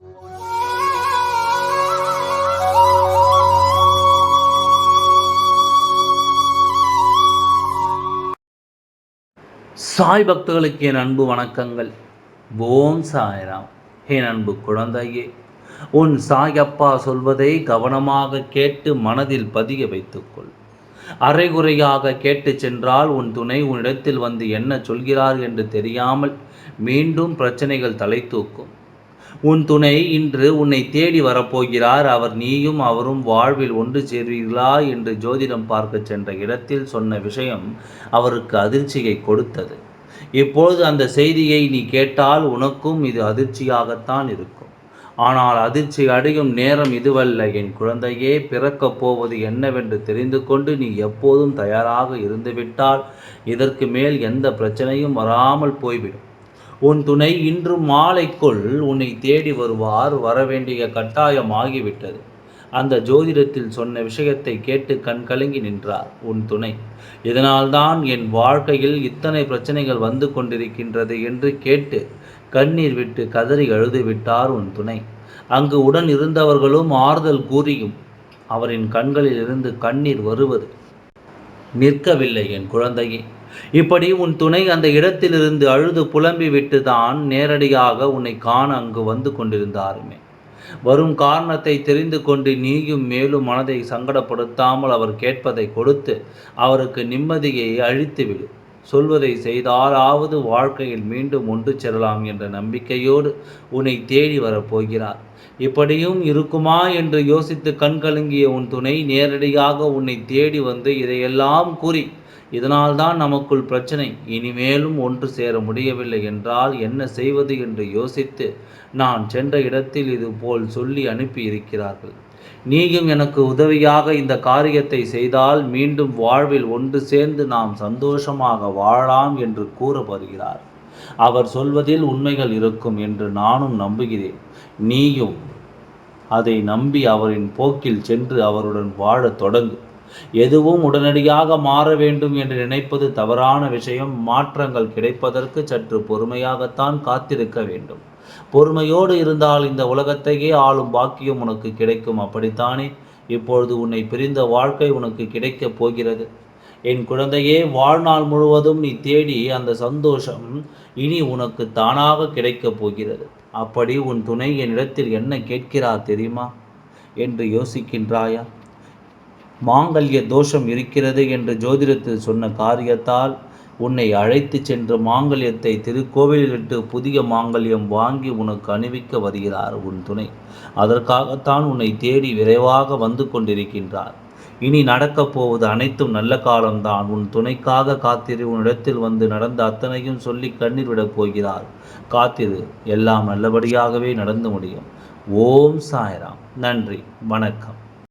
சாய் பக்தர்களுக்கு என் அன்பு வணக்கங்கள். ஓம் சாய்ராம். என் அன்பு குழந்தையே உன் சாய் அப்பா சொல்வதை கவனமாக கேட்டு மனதில் பதிய வைத்துக்கொள். அரைகுறையாக கேட்டு சென்றால் உன் துணை உன்னிடத்தில் வந்து என்ன சொல்கிறார் என்று தெரியாமல் மீண்டும் பிரச்சனைகள் தலை தூக்கும். உன் துணை இன்று உன்னை தேடி வரப்போகிறார். அவர் நீயும் அவரும் வாழ்வில் ஒன்று சேர்வீர்களா? என்று ஜோதிடம் பார்க்க சென்ற இடத்தில் சொன்ன விஷயம் அவருக்கு அதிர்ச்சியை கொடுத்தது. இப்பொழுது அந்த செய்தியை நீ கேட்டால் உனக்கும் இது அதிர்ச்சியாகத்தான் இருக்கும். ஆனால் அதிர்ச்சி அடையும் நேரம் இதுவல்ல. என் குழந்தையே பிறக்கப் போவது என்னவென்று தெரிந்து கொண்டு நீ எப்போதும் தயாராக இருந்துவிட்டால் இதற்கு மேல் எந்த பிரச்சனையும் வராமல் போய்விடும். உன் துணை இன்று மாலைக்குள் உன்னை தேடி வருவார் வரவேண்டிய கட்டாயம் ஆகிவிட்டது அந்த ஜோதிடத்தில் சொன்ன விஷயத்தை கேட்டு கண் கலங்கி நின்றார் உன் துணை. இதனால்தான் என் வாழ்க்கையில் இத்தனை பிரச்சனைகள் வந்து கொண்டிருக்கின்றது என்று கேட்டு கண்ணீர் விட்டு கதறி அழுது விட்டார் உன் துணை. அங்கு உடன் இருந்தவர்களும் ஆறுதல் கூறியும் அவரின் கண்களில் இருந்து கண்ணீர் வருவது நிற்கவில்லை என் குழந்தையே. இப்படி உன் துணை அந்த இடத்திலிருந்து அழுது புலம்பி விட்டுதான் நேரடியாக உன்னை காண அங்கு வந்து கொண்டிருந்தாருமே. வரும் காரணத்தை தெரிந்து கொண்டு நீயும் மேலும் மனதை சங்கடப்படுத்தாமல் அவர் கேட்பதை கொடுத்து அவருக்கு நிம்மதியை அழித்துவிடும் சொல்வதை செய்தாலாவது வாழ்க்கையில் மீண்டும் ஒன்று செல்லலாம் என்ற நம்பிக்கையோடு உன்னை தேடி வரப்போகிறார். இப்படியும் இருக்குமா என்று யோசித்து கண்கலங்கிய உன் துணை நேரடியாக உன்னை தேடி வந்து இதையெல்லாம் கூறி இதனால்தான் நமக்குள் பிரச்சனை இனிமேலும் ஒன்று சேர முடியவில்லை என்றால் என்ன செய்வது என்று யோசித்து நான் சென்ற இடத்தில் இது போல் சொல்லி அனுப்பி இருக்கிறார்கள் நீயும் எனக்கு உதவியாக இந்த காரியத்தை செய்தால் மீண்டும் வாழ்வில் ஒன்று சேர்ந்து நாம் சந்தோஷமாக வாழலாம் என்று கூற வருகிறார் அவர் சொல்வதில் உண்மைகள் இருக்கும் என்று நானும் நம்புகிறேன். நீயும் அதை நம்பி அவரின் போக்கில் சென்று அவருடன் வாழத் தொடங்கு. எதுவும் உடனடியாக மாற வேண்டும் என்று நினைப்பது தவறான விஷயம். மாற்றங்கள் கிடைப்பதற்கு சற்று பொறுமையாகத்தான் காத்திருக்க வேண்டும். பொறுமையோடு இருந்தால் இந்த உலகத்தையே ஆளும் பாக்கியம் உனக்கு கிடைக்கும். அப்படித்தானே? இப்பொழுது உன்னை பிரிந்த வாழ்க்கை உனக்கு கிடைக்கப் போகிறது. என் குழந்தையே வாழ்நாள் முழுவதும் நீ தேடி அந்த சந்தோஷம் இனி உனக்கு தானாக கிடைக்கப் போகிறது. அப்படி உன் துணை என்னிடத்தில் என்ன கேட்கிறார் தெரியுமா? என்று யோசிக்கின்றாயா? மாங்கல்ய தோஷம் இருக்கிறது என்று ஜோதிடத்தில் சொன்ன காரியத்தால் உன்னை அழைத்து சென்று மாங்கல்யத்தை திருக்கோவிலிலிட்டு புதிய மாங்கல்யம் வாங்கி உனக்கு அணிவிக்க வருகிறார் உன் துணை. அதற்காகத்தான் உன்னை தேடி விரைவாக வந்து கொண்டிருக்கின்றார். இனி நடக்கப் போவது அனைத்தும் நல்ல காலம்தான். உன் துணைக்காக காத்திரு. உன்னிடத்தில் வந்து நடந்த அத்தனையும் சொல்லி கண்ணீர் விடப் போகிறார். காத்திரு. எல்லாம் நல்லபடியாகவே நடந்து முடியும். ஓம் சாய்ராம். நன்றி. வணக்கம்.